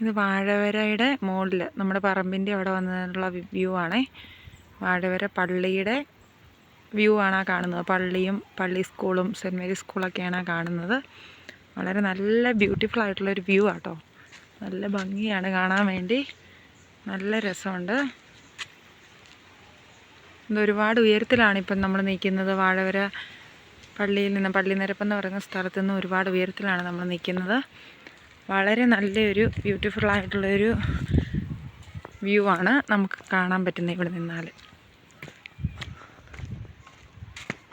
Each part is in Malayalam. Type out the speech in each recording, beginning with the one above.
ഇത് വാഴവരയുടെ മുകളിൽ നമ്മുടെ പറമ്പിന്റെ അവിടെ വന്നിട്ടുള്ള വ്യൂ ആണേ. വാഴവര പള്ളിയുടെ വ്യൂ ആണ് ആ കാണുന്നത്. പള്ളിയും പള്ളി സ്കൂളും സെന്റ് മേരി സ്കൂളൊക്കെയാണ് ആ കാണുന്നത്. വളരെ നല്ല ബ്യൂട്ടിഫുൾ ആയിട്ടുള്ളൊരു വ്യൂ ആട്ടോ. നല്ല ഭംഗിയാണ് കാണാൻ വേണ്ടി. നല്ല രസമുണ്ട്. ഇത് ഒരുപാട് ഉയരത്തിലാണ് ഇപ്പം നമ്മൾ നിൽക്കുന്നത്. വാഴവര പള്ളിയിൽ നിന്ന് പള്ളി നിരപ്പെന്ന് പറയുന്ന സ്ഥലത്തു നിന്ന് ഒരുപാട് ഉയരത്തിലാണ് നമ്മൾ നിൽക്കുന്നത്. വളരെ നല്ലൊരു ബ്യൂട്ടിഫുൾ ആയിട്ടുള്ളൊരു വ്യൂ ആണ് നമുക്ക് കാണാൻ പറ്റുന്നത് ഇവിടെ നിന്നാൽ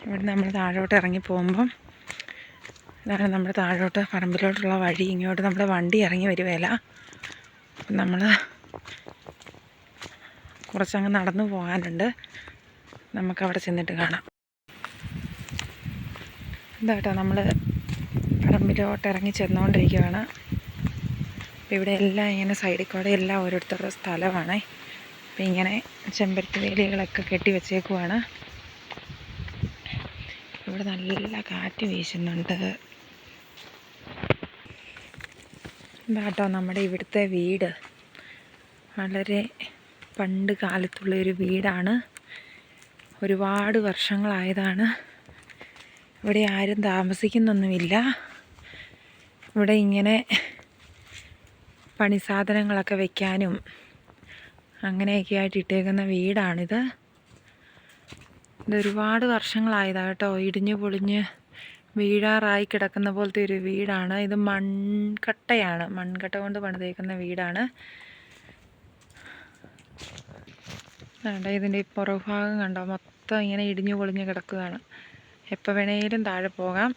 ഇവിടെ നമ്മൾ താഴോട്ട് ഇറങ്ങി പോകുമ്പം ഇതാണ് നമ്മൾ താഴോട്ട് പറമ്പിലോട്ടുള്ള വഴി ഇങ്ങോട്ട് നമ്മുടെ വണ്ടി ഇറങ്ങി വരുവേല അപ്പം നമ്മൾ കുറച്ചങ്ങ് നടന്നു പോകാനുണ്ട്. നമുക്കവിടെ ചെന്നിട്ട് കാണാം. ഇതാട്ടോ നമ്മൾ പറമ്പിലോട്ട് ഇറങ്ങി ചെന്നുകൊണ്ടിരിക്കുകയാണ് അപ്പോൾ ഇവിടെ എല്ലാം ഇങ്ങനെ സൈഡിൽ കൂടെ എല്ലാം ഓരോരുത്തരുടെ സ്ഥലമാണ്. അപ്പോൾ ഇങ്ങനെ ചെമ്പരത്തി വേലികളൊക്കെ കെട്ടി വെച്ചേക്കുവാണ്. ഇവിടെ നല്ല കാറ്റ് വീശുന്നുണ്ട്. ഇതാട്ടോ നമ്മുടെ ഇവിടുത്തെ വീട്. വളരെ പണ്ട് കാലത്തുള്ള ഒരു വീടാണ്. ഒരുപാട് വർഷങ്ങളായതാണ്. ഇവിടെ ആരും താമസിക്കുന്നൊന്നുമില്ല. ഇവിടെ ഇങ്ങനെ പണി സാധനങ്ങളൊക്കെ വെക്കാനും അങ്ങനെയൊക്കെ ആയിട്ട് ഇട്ടേക്കുന്ന വീടാണിത്. ഇത് ഒരുപാട് വർഷങ്ങളായതാണ് കേട്ടോ. ഇടിഞ്ഞു പൊളിഞ്ഞ് വീഴാറായി കിടക്കുന്ന പോലത്തെ ഒരു വീടാണ്. ഇത് മൺകട്ടയാണ്. മൺകട്ട കൊണ്ട് പണിതേക്കുന്ന വീടാണ്. വേണ്ട ഇതിന്റെ പുറഭാഗം കണ്ടോ? മൊത്തം ഇങ്ങനെ ഇടിഞ്ഞു പൊളിഞ്ഞ് കിടക്കുകയാണ്. എപ്പോൾ വേണേലും താഴെ പോകാം.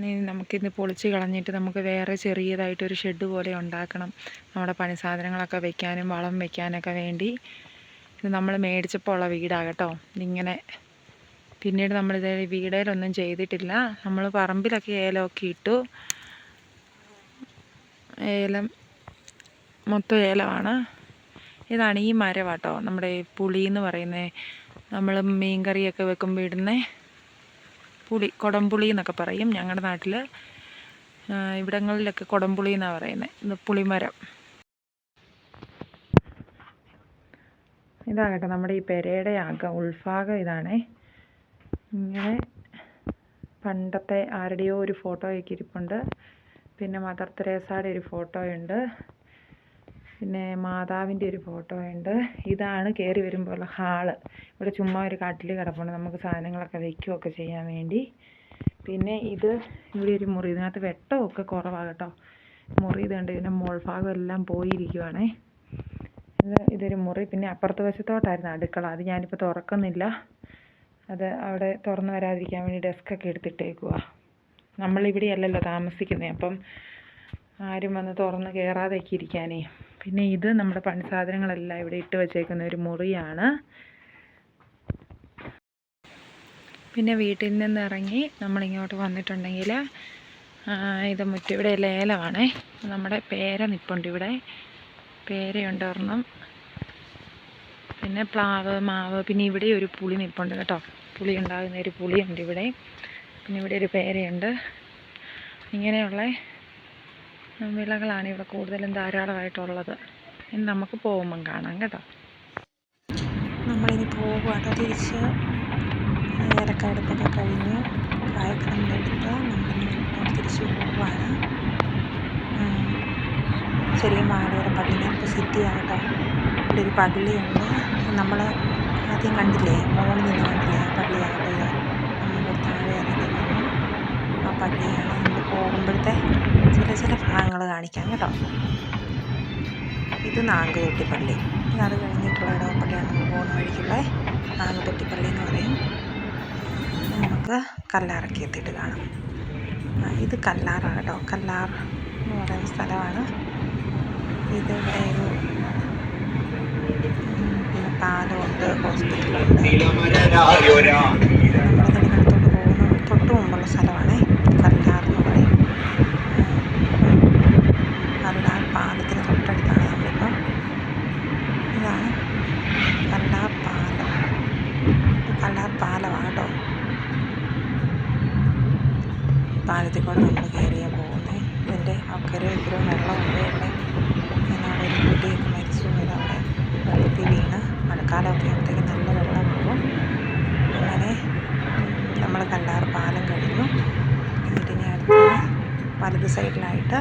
നമുക്കിന്ന് പൊളിച്ച് കളഞ്ഞിട്ട് നമുക്ക് വേറെ ചെറിയതായിട്ടൊരു ഷെഡ് പോലെ ഉണ്ടാക്കണം. നമ്മുടെ പണി സാധനങ്ങളൊക്കെ വെക്കാനും വളം വെക്കാനൊക്കെ വേണ്ടി. ഇത് നമ്മൾ മേടിച്ചപ്പോൾ ഉള്ള വീടാണ് കേട്ടോ. ഇതിങ്ങനെ പിന്നീട് നമ്മളിത് വീടേലൊന്നും ചെയ്തിട്ടില്ല. നമ്മൾ പറമ്പിലൊക്കെ ഏലമൊക്കെ ഇട്ടു. ഏലം മൊത്തം ഏലമാണ്. ഇതാണ് ഈ മരം കേട്ടോ. നമ്മുടെ പുളി എന്ന് പറയുന്നത് നമ്മൾ മീൻ കറിയൊക്കെ വെക്കുമ്പോൾ ഇടുന്ന. പുളി കുടംപുളി എന്നൊക്കെ പറയും. ഞങ്ങളുടെ നാട്ടിൽ ഇവിടങ്ങളിലൊക്കെ കുടംപുളി എന്നാണ് പറയുന്നത് ഇത് പുളിമരം. ഇതാകട്ടെ നമ്മുടെ ഈ പെരയുടെ അകം ഉൾഭാഗം ഇതാണേ. ഇങ്ങനെ പണ്ടത്തെ ആരുടെയോ ഒരു ഫോട്ടോയൊക്കെ ഇരിപ്പുണ്ട്. പിന്നെ മദർ തെരേസയുടെ ഒരു ഫോട്ടോയുണ്ട്. പിന്നെ മാതാവിന്റെ ഒരു ഫോട്ടോ ഉണ്ട്. ഇതാണ് കയറി വരുമ്പോൾ ഹാൾ ഇവിടെ ചുമ്മാ ഒരു കട്ടിൽ കിടപ്പുണ്ട്. നമുക്ക് സാധനങ്ങളൊക്കെ വയ്ക്കുകയൊക്കെ ചെയ്യാൻ വേണ്ടി. പിന്നെ ഇത് ഇവിടെ ഒരു മുറി. ഇതിനകത്ത് വെട്ടമൊക്കെ കുറവാണ് കേട്ടോ. മുറി ഇതുണ്ട്. ഇതിന്റെ മുൾഭാഗം എല്ലാം പോയിരിക്കുവാണേ. ഇത് ഇതൊരു മുറി. പിന്നെ അപ്പുറത്തെ വശത്തോട്ടായിരുന്നു അടുക്കള. അത് ഞാനിപ്പോൾ തുറക്കുന്നില്ല. അത് അവിടെ തുറന്നു വരാതിരിക്കാൻ വേണ്ടി ഡെസ്കൊക്കെ എടുത്തിട്ടേക്കുക നമ്മളിവിടെ അല്ലല്ലോ താമസിക്കുന്നത് അപ്പം ആരും വന്ന് തുറന്ന് കയറാതെയൊക്കെ ഇരിക്കാനേ. പിന്നെ ഇത് നമ്മുടെ പണി സാധനങ്ങളെല്ലാം ഇവിടെ ഇട്ട് വെച്ചേക്കുന്ന ഒരു മുറിയാണ്. പിന്നെ വീട്ടിൽ നിന്ന് ഇറങ്ങി നമ്മളിങ്ങോട്ട് വന്നിട്ടുണ്ടെങ്കിൽ ഇത് മുറ്റം ഇവിടെ ലേലമാണേ. നമ്മുടെ പേര നിപ്പുണ്ട് ഇവിടെ. പേരയുണ്ട് ഒരെണ്ണം പിന്നെ പ്ലാവ് മാവ് പിന്നെ ഇവിടെ ഒരു പുളി നിൽപ്പുണ്ട് കേട്ടോ. പുളി ഉണ്ടാകുന്ന ഒരു പുളിയുണ്ട് ഇവിടെ. പിന്നെ ഇവിടെ ഒരു പേരയുണ്ട്. ഇങ്ങനെയുള്ള വിളകളാണ് ഇവിടെ കൂടുതലും ധാരാളമായിട്ടുള്ളത്. ഇനി നമുക്ക് പോകുമ്പം കാണാം കേട്ടോ. നമ്മളിനി പോകുകയാണ് തിരിച്ച് ഏലക്കാടുപ്പൊക്കെ കഴിഞ്ഞ് കായക്കടമ്പെടുത്ത് നമ്മളിനി തിരിച്ച് പോവുകയാണ്. ചെറിയ മാടവര പള്ളി ഇപ്പോൾ സിറ്റിയാണ് കേട്ടോ ഇവിടെ ഒരു പള്ളിയുണ്ട്. നമ്മൾ ആദ്യം കണ്ടില്ലേ? മുകളിൽ നിന്ന് കണ്ടില്ലേ ആ പള്ളിയാകട്ടെ ഇത് നമ്മൾ താഴെ ഇറങ്ങി വന്നു ആ പള്ളിയാണ് നമ്മൾ പോകുമ്പോഴത്തെ ചില ചില ഭാഗങ്ങൾ കാണിക്കാം കേട്ടോ. ഇത് നാഗതൊട്ടി പള്ളി. ഇത് അത് കഴിഞ്ഞിട്ടുള്ള ഇടവപ്പള്ളിയാണ് നമ്മൾ പോകുന്ന വഴിക്കുള്ള. പള്ളി എന്ന് പറയും. നമുക്ക് കല്ലാറൊക്കെ എത്തിയിട്ട് കാണാം. ഇത് കല്ലാറാണ് കേട്ടോ. കല്ലാർ എന്ന് പറയുന്ന സ്ഥലമാണ്. ഇത് ഇവിടെ ഒരു പിന്നെ പാലമുണ്ട് ഹോസ്പിറ്റലുണ്ട്. തൊട്ട് പോകുന്ന തൊട്ട് മുമ്പുള്ള സ്ഥലമാണ്. സർക്കാർ എന്ന് പറയും കരടാർ പാലത്തിന് തൊട്ടടുത്താണ് നമ്മളിപ്പം. ഇതാണ് കരടാർ പാലം. കരടാർ പാലമാണ് കേട്ടോ. പാലത്തിൽ കൂടെ നമ്മൾ കയറിയാണ് പോകുന്നത് ഇതിന്റെ അക്കരെ ഇത്ര വെള്ളം ഉണ്ട് ഇവിടെ അവിടെ ഒരു കുട്ടിയൊക്കെ മരിച്ചു. പോയത് അവിടെ വെള്ളത്തിൽ വീണ്. മഴക്കാലമൊക്കെ ആകുമ്പോഴത്തേക്ക് നല്ല വെള്ളം ഇത് സൈഡിലായിട്ട്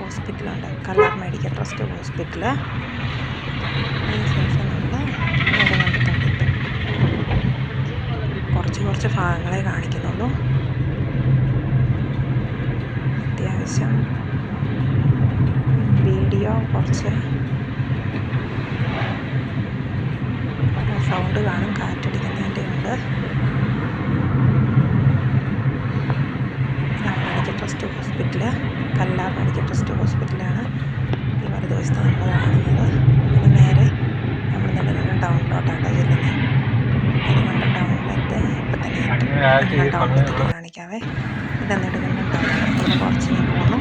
ഹോസ്പിറ്റലുണ്ട്. കള്ളർ മെഡിക്കൽ ട്രസ്റ്റ് ഹോസ്പിറ്റൽ അതിന് ശേഷം നമ്മൾ കണ്ടിട്ടുണ്ട്. കുറച്ച് കുറച്ച് ഭാഗങ്ങളെ കാണിക്കുന്നുള്ളൂ. അത്യാവശ്യം വീഡിയോ കുറച്ച് സൗണ്ട് കാണും കാറ്റടിക്കുന്നതിന്റെ ഉണ്ട്. കേട്ടോ കാണിക്കാവേ ഇതെന്നിട്ട് കുറച്ച് പോകുന്നു